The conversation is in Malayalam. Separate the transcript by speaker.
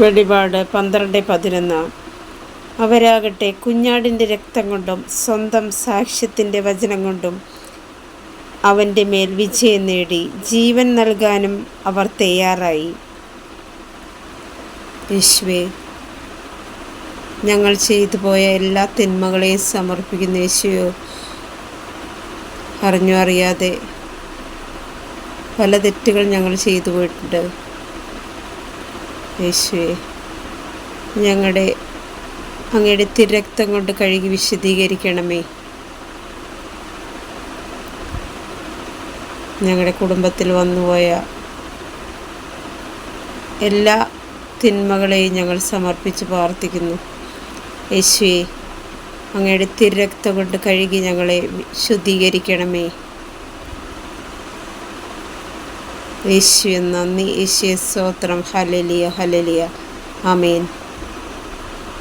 Speaker 1: വെളിപാട് പന്ത്രണ്ട് പതിനൊന്ന്. അവരാകട്ടെ കുഞ്ഞാടിന്റെ രക്തം കൊണ്ടും സ്വന്തം സാക്ഷ്യത്തിന്റെ വചനം കൊണ്ടും അവന്റെ മേൽ വിജയം നേടി ജീവൻ നൽകാനും അവർ തയ്യാറായി. യേശുവേ ഞങ്ങൾ ചെയ്തു പോയ എല്ലാ തിന്മകളെയും സമർപ്പിക്കുന്ന യേശുവോ അറിഞ്ഞോ അറിയാതെ പല തെറ്റുകൾ ഞങ്ങൾ ചെയ്തു പോയിട്ടുണ്ട്. യേശുവേ ഞങ്ങളുടെ അങ്ങയുടെ തിരക്തം കൊണ്ട് കഴുകി വിശദീകരിക്കണമേ ഞങ്ങളുടെ കുടുംബത്തിൽ വന്നുപോയ എല്ലാ തിന്മകളെയും ഞങ്ങൾ സമർപ്പിച്ച് പ്രാർത്ഥിക്കുന്നു. യേശുവെ അങ്ങയുടെ തിരക്തം കൊണ്ട് കഴുകി ഞങ്ങളെ ശുദ്ധീകരിക്കണമേ യേശുവെ നന്ദി. യേശുവെ സ്തോത്രം. ഹലലിയ ഹലലിയ ആമേൻ.